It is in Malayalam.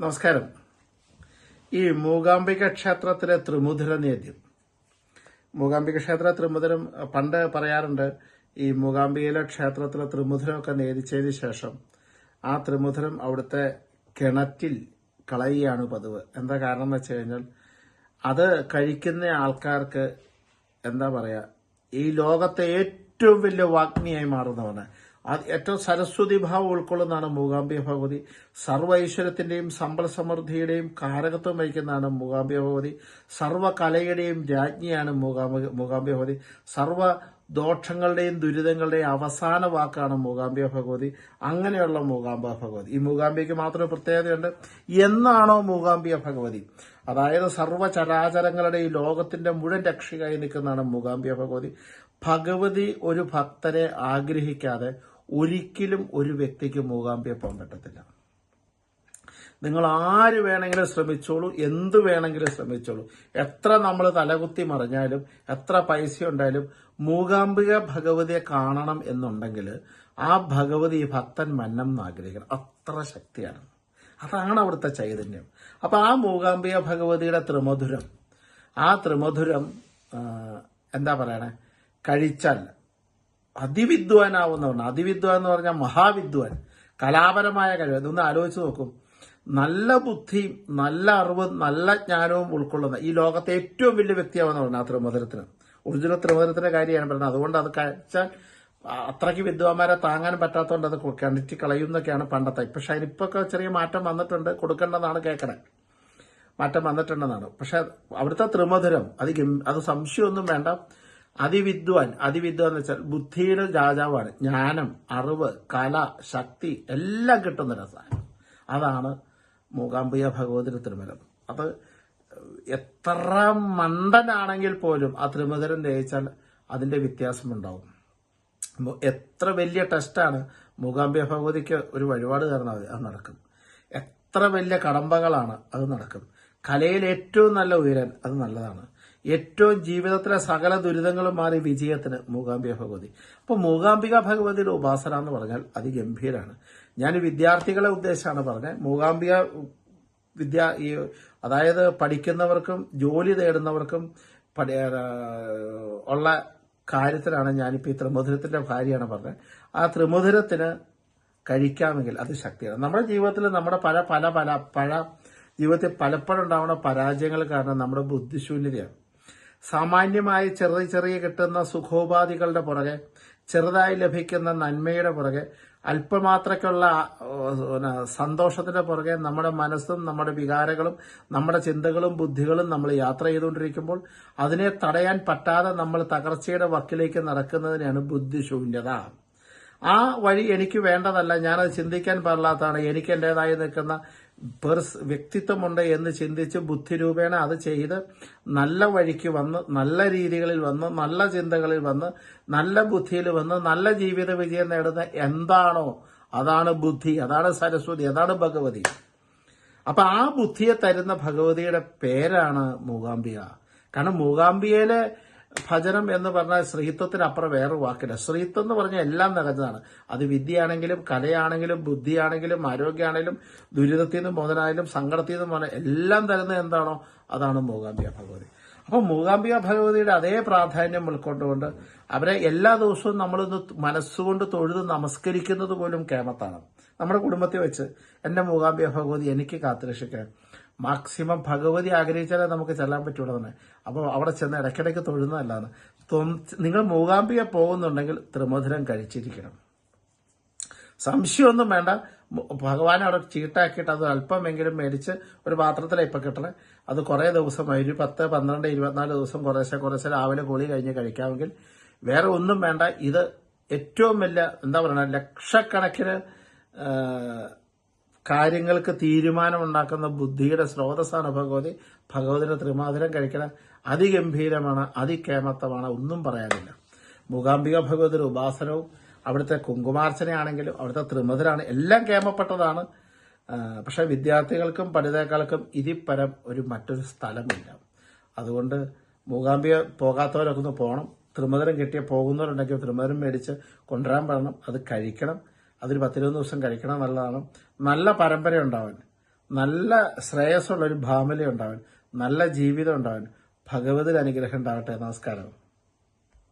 നമസ്കാരം. ഈ മൂകാംബിക ക്ഷേത്രത്തിലെ ത്രിമുധുര നേദ്യം. മൂകാംബിക ക്ഷേത്ര ത്രിമുധരം പണ്ട് പറയാറുണ്ട് ഈ മൂകാംബികയിലെ ക്ഷേത്രത്തിലെ ത്രിമുധരമൊക്കെ നേദിച്ചതിന് ശേഷം ആ ത്രിമുധരം അവിടുത്തെ കിണറ്റിൽ കളയുകയാണ് പതിവ്. എന്താ കാരണം എന്ന് വെച്ച് കഴിഞ്ഞാൽ അത് കഴിക്കുന്ന ആൾക്കാർക്ക് എന്താ പറയാ ഈ ലോകത്തെ ഏറ്റവും വലിയ വാഗ്നിയായി മാറുന്നവന് അത് ഏറ്റവും സരസ്വതി ഭാവം ഉൾക്കൊള്ളുന്നതാണ് മൂകാംബിക ഭഗവതി. സർവ ഐശ്വര്യത്തിന്റെയും സമ്പൽ സമൃദ്ധിയുടെയും കാരകത്വം വഹിക്കുന്നതാണ് മൂകാംബിക ഭഗവതി. സർവ കലയുടെയും രാജ്ഞിയാണ് മൂകാംബിക മൂകാംബിക ഭഗവതി. സർവ ദോഷങ്ങളുടെയും ദുരിതങ്ങളുടെയും അവസാന വാക്കാണ് മൂകാംബിക ഭഗവതി. അങ്ങനെയുള്ള മൂകാംബിക ഭഗവതി. ഈ മൂകാംബിക്ക് മാത്രം പ്രത്യേകതയുണ്ട്. എന്നാണോ മൂകാംബിക ഭഗവതി? അതായത് സർവ ചരാചരങ്ങളുടെ ഈ ലോകത്തിന്റെ മുഴുവൻ രക്ഷകയായി നിൽക്കുന്നതാണ് മൂകാംബിക ഭഗവതി. ഭഗവതി ഒരു ഭക്തരെ ആഗ്രഹിക്കാതെ ഒരിക്കലും ഒരു വ്യക്തിക്ക് മൂകാംബിയെ പോകാൻ പറ്റത്തില്ല. നിങ്ങൾ ആര് വേണമെങ്കിലും ശ്രമിച്ചോളൂ എന്ത് വേണമെങ്കിലും ശ്രമിച്ചോളൂ. എത്ര നമ്മൾ തലകുത്തി മറിഞ്ഞാലും എത്ര പൈസ ഉണ്ടായാലും മൂകാംബിക ഭഗവതിയെ കാണണം എന്നുണ്ടെങ്കിൽ ആ ഭഗവതി ഭക്തൻ മന്നം എന്ന് ആഗ്രഹിക്കണം. അത്ര ശക്തിയാണ്. അതാണ് അവിടുത്തെ ചൈതന്യം. അപ്പൊ ആ മൂകാംബിക ഭഗവതിയുടെ ത്രിമധുരം ആ ത്രിമധുരം എന്താ പറയണേ? കഴിച്ചാൽ അതിവിദ്വാനാവുന്നവണ് അതിവിദ്വാൻ എന്ന് പറഞ്ഞാൽ മഹാവിദ്വാൻ. കലാപരമായ കഴിവ്. അതൊന്ന് ആലോചിച്ച് നോക്കും. നല്ല ബുദ്ധിയും നല്ല അറിവും നല്ല ജ്ഞാനവും ഉൾക്കൊള്ളുന്ന ഈ ലോകത്തെ ഏറ്റവും വലിയ വ്യക്തിയാവുന്ന പറഞ്ഞാൽ ത്രിമധുരത്തിന്. ഒറിജിനൽ ത്രിമധുരത്തിന്റെ കാര്യമാണ് പറയുന്നത്. അതുകൊണ്ട് അത് കഴിച്ചാൽ അത്രയ്ക്ക് വിദ്വാന്മാരെ താങ്ങാൻ പറ്റാത്തതുകൊണ്ട് അത് കിണറ്റി കളയുന്നൊക്കെയാണ് പണ്ടത്തെ. പക്ഷെ അതിനിപ്പൊക്കെ ചെറിയ മാറ്റം വന്നിട്ടുണ്ട്. കൊടുക്കേണ്ടതാണ് കേൾക്കണേ മാറ്റം വന്നിട്ടുണ്ടെന്നാണ്. പക്ഷെ അവിടുത്തെ ത്രിമധുരം അത് അത് സംശയമൊന്നും വേണ്ട. അതിവിദ്വാൻ അതിവിദ്വ എന്ന് വെച്ചാൽ ബുദ്ധിയുടെ രാജാവാണ്. ജ്ഞാനം അറിവ് കല ശക്തി എല്ലാം കിട്ടുന്ന രസായനം അതാണ് മൂകാംബിക ഭഗവതി തിരുമലം അത് എത്ര മണ്ടനാണെങ്കിൽ പോലും ആ ത്രിമധുരം ജയിച്ചാൽ അതിന്റെ വ്യത്യാസമുണ്ടാവും എത്ര വലിയ ടെസ്റ്റാണ് മൂകാംബിക ഭഗവതിക്ക് ഒരു വഴിപാട് കാരണം അത് നടക്കും. എത്ര വലിയ കടമ്പകളാണ് അത് നടക്കും. കലയിൽ ഏറ്റവും നല്ല ഉയരൻ അത് നല്ലതാണ്. ഏറ്റവും ജീവിതത്തിലെ സകല ദുരിതങ്ങളും മാറി വിജയത്തിന് മൂകാംബിക ഭഗവതി. അപ്പൊ മൂകാംബിക ഭഗവതിയുടെ ഉപാസന എന്ന് പറഞ്ഞാൽ അതിഗംഭീരാണ്. ഞാൻ വിദ്യാർത്ഥികളെ ഉദ്ദേശമാണ് പറഞ്ഞത്. മൂകാംബിക വിദ്യ ഈ അതായത് പഠിക്കുന്നവർക്കും ജോലി തേടുന്നവർക്കും പഠി- ഉള്ള കാര്യത്തിലാണ് ഞാനിപ്പോൾ ഈ ത്രിമധുരത്തിന്റെ ഭാര്യയാണ് പറഞ്ഞത്. ആ ത്രിമധുരത്തിന് കഴിക്കാമെങ്കിൽ അത് ശക്തിയാണ്. നമ്മുടെ ജീവിതത്തിൽ നമ്മുടെ പല പല പല പല ജീവിതത്തിൽ പലപ്പോഴും ഉണ്ടാവുന്ന പരാജയങ്ങൾ കാരണം നമ്മുടെ ബുദ്ധിശൂന്യതയാണ്. സാമാന്യമായി ചെറിയ ചെറിയ കിട്ടുന്ന സുഖോപാധികളുടെ പുറകെ ചെറുതായി ലഭിക്കുന്ന നന്മയുടെ പുറകെ അല്പമാത്രക്കുള്ള സന്തോഷത്തിന്റെ പുറകെ നമ്മുടെ മനസ്സും നമ്മുടെ വികാരങ്ങളും നമ്മുടെ ചിന്തകളും ബുദ്ധികളും നമ്മൾ യാത്ര ചെയ്തുകൊണ്ടിരിക്കുമ്പോൾ അതിനെ തടയാൻ പറ്റാതെ നമ്മൾ തകർച്ചയുടെ വക്കിലേക്ക് നടക്കുന്നതിനാണ് ബുദ്ധിശൂന്യത. ആ വഴി എനിക്ക് വേണ്ടതല്ല ഞാനത് ചിന്തിക്കാൻ പാടില്ലാത്തതാണ് എനിക്ക് എന്റേതായി നിൽക്കുന്ന പേഴ്സ് വ്യക്തിത്വമുണ്ട് എന്ന് ചിന്തിച്ച് ബുദ്ധിരൂപേണ അത് ചെയ്ത് നല്ല വഴിക്ക് വന്ന് നല്ല രീതികളിൽ വന്ന് നല്ല ചിന്തകളിൽ വന്ന് നല്ല ബുദ്ധിയിൽ വന്ന് നല്ല ജീവിത വിജയം നേടുന്ന എന്താണോ അതാണ് ബുദ്ധി അതാണ് സരസ്വതി അതാണ് ഭഗവതി. അപ്പൊ ആ ബുദ്ധിയെ തരുന്ന ഭഗവതിയുടെ പേരാണ് മൂകാംബിക. കാരണം മൂകാംബികയിലെ ഭജനം എന്ന് പറഞ്ഞാൽ ശ്രീത്വത്തിനപ്പുറം വേറെ വാക്കില്ല. ശ്രീത്വം എന്ന് പറഞ്ഞാൽ എല്ലാം നിറഞ്ഞതാണ് അത് വിദ്യയാണെങ്കിലും കലയാണെങ്കിലും ബുദ്ധിയാണെങ്കിലും ആരോഗ്യമാണെങ്കിലും ദുരിതത്തിൽ നിന്നും മോചനായാലും സങ്കടത്തിൽ നിന്നും മോചനം എല്ലാം തരുന്നത് എന്താണോ അതാണ് മൂകാംബിക ഭഗവതി. അപ്പോൾ മൂകാംബിക ഭഗവതിയുടെ അതേ പ്രാധാന്യം ഉൾക്കൊണ്ടുകൊണ്ട് അവരെ എല്ലാ ദിവസവും നമ്മളിന്ന് മനസ്സുകൊണ്ട് തൊഴുത് നമസ്കരിക്കുന്നത് പോലും കേമത്താണ്. നമ്മുടെ കുടുംബത്തിൽ വെച്ച് എന്റെ മൂകാംബിക ഭഗവതി എനിക്ക് കാത്തുരക്ഷിക്കാൻ. മാക്സിമം ഭഗവതി ആഗ്രഹിച്ചാലേ നമുക്ക് ചെല്ലാൻ പറ്റുള്ളൂ തന്നെ അപ്പോൾ അവിടെ ചെന്ന് ഇടയ്ക്കിടയ്ക്ക് തൊഴുന്നതല്ലാണ് തൊം- നിങ്ങൾ മൂകാംബിക പോകുന്നുണ്ടെങ്കിൽ ത്രിമധുരം കഴിച്ചിരിക്കണം. സംശയമൊന്നും വേണ്ട. ഭഗവാൻ അവിടെ ചീട്ടാക്കിയിട്ട് അത് അല്പമെങ്കിലും മേടിച്ച് ഒരു പാത്രത്തിലാണ് ഇപ്പം കിട്ടണേ. അത് കുറേ ദിവസമായി ഒരു പത്ത് പന്ത്രണ്ട് ഇരുപത്തിനാല് ദിവസം കുറേശ്ശെ കുറേശ്ശെ രാവിലെ കുളി കഴിഞ്ഞ് കഴിക്കാമെങ്കിൽ വേറെ ഒന്നും വേണ്ട. ഇത് ഏറ്റവും വലിയ എന്താ പറയുക ലക്ഷക്കണക്കിന് കാര്യങ്ങൾക്ക് തീരുമാനമുണ്ടാക്കുന്ന ബുദ്ധിയുടെ സ്രോതസ്സാണ് ഭഗവതി. ഭഗവതിയുടെ ത്രിമാധുരം കഴിക്കണം. അതിഗംഭീരമാണ് അതികേമത്വമാണ് ഒന്നും പറയാനില്ല. മൂകാംബിക ഭഗവതിയുടെ ഉപാസനവും അവിടുത്തെ കുങ്കുമാർച്ചനയാണെങ്കിലും അവിടുത്തെ ത്രിമധുരാണ് എല്ലാം കേമപ്പെട്ടതാണ്. പക്ഷേ വിദ്യാർത്ഥികൾക്കും പഠിതാക്കൾക്കും ഇതിപ്പരം ഒരു മറ്റൊരു സ്ഥലമില്ല. അതുകൊണ്ട് മൂകാംബിക പോകാത്തവരൊക്കെ ഒന്ന് പോകണം ത്രിമധുരം കിട്ടിയ പോകുന്നവരുണ്ടെങ്കിൽ ത്രിമധുരം മേടിച്ച് കൊണ്ടുവരാൻ പറയണം. അത് കഴിക്കണം. അതൊരു പത്തിരുപത് ദിവസം കഴിക്കണം നല്ലതാണ് നല്ല പരമ്പര ഉണ്ടാവാൻ. നല്ല ശ്രേയസ്സുള്ള ഒരു ഭാമല ഉണ്ടാവാൻ നല്ല ജീവിതം ഉണ്ടാവാൻ. ഭഗവതിൽ അനുഗ്രഹം ഉണ്ടാവട്ടെ. നമസ്കാരം.